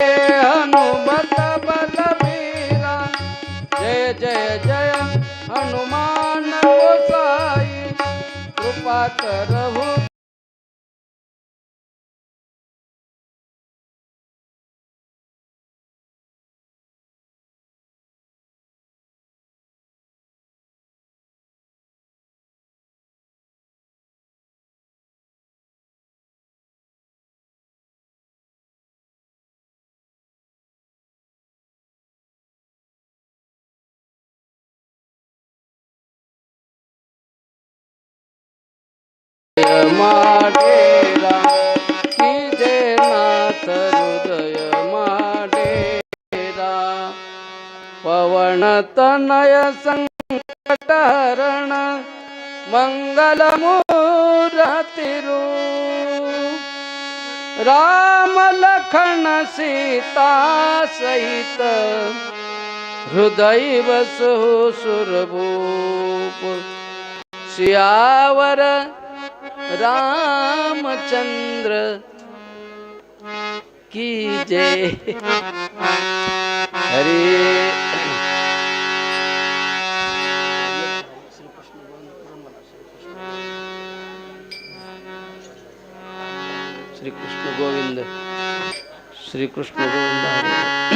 Yeah. रण मङ्गलमूरतिरूप राम लख सीता सहित हृदैव शोसुरभूप शियावर रामचन्द्र जय। શ્રી કૃષ્ણ ગોવિંદ હરે.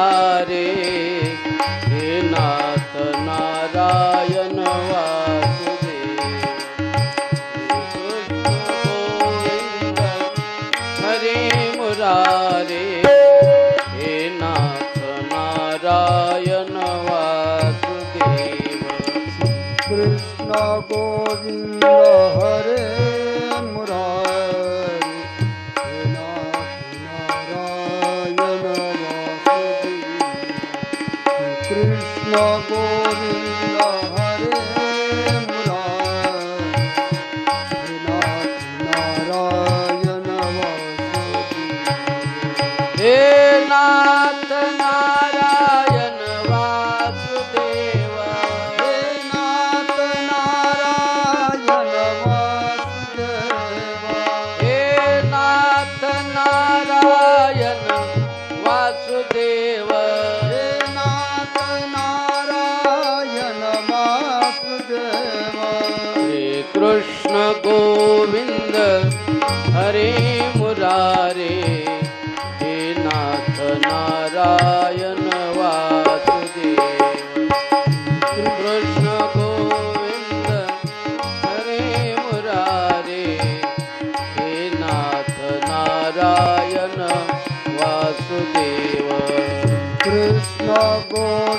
મુરારે હે નાથ નારાયણ હરે મુરારે હે નાથ નારાયણ વાસુદેવ કૃષ્ણ ગોવિંદ હરે Krishna go.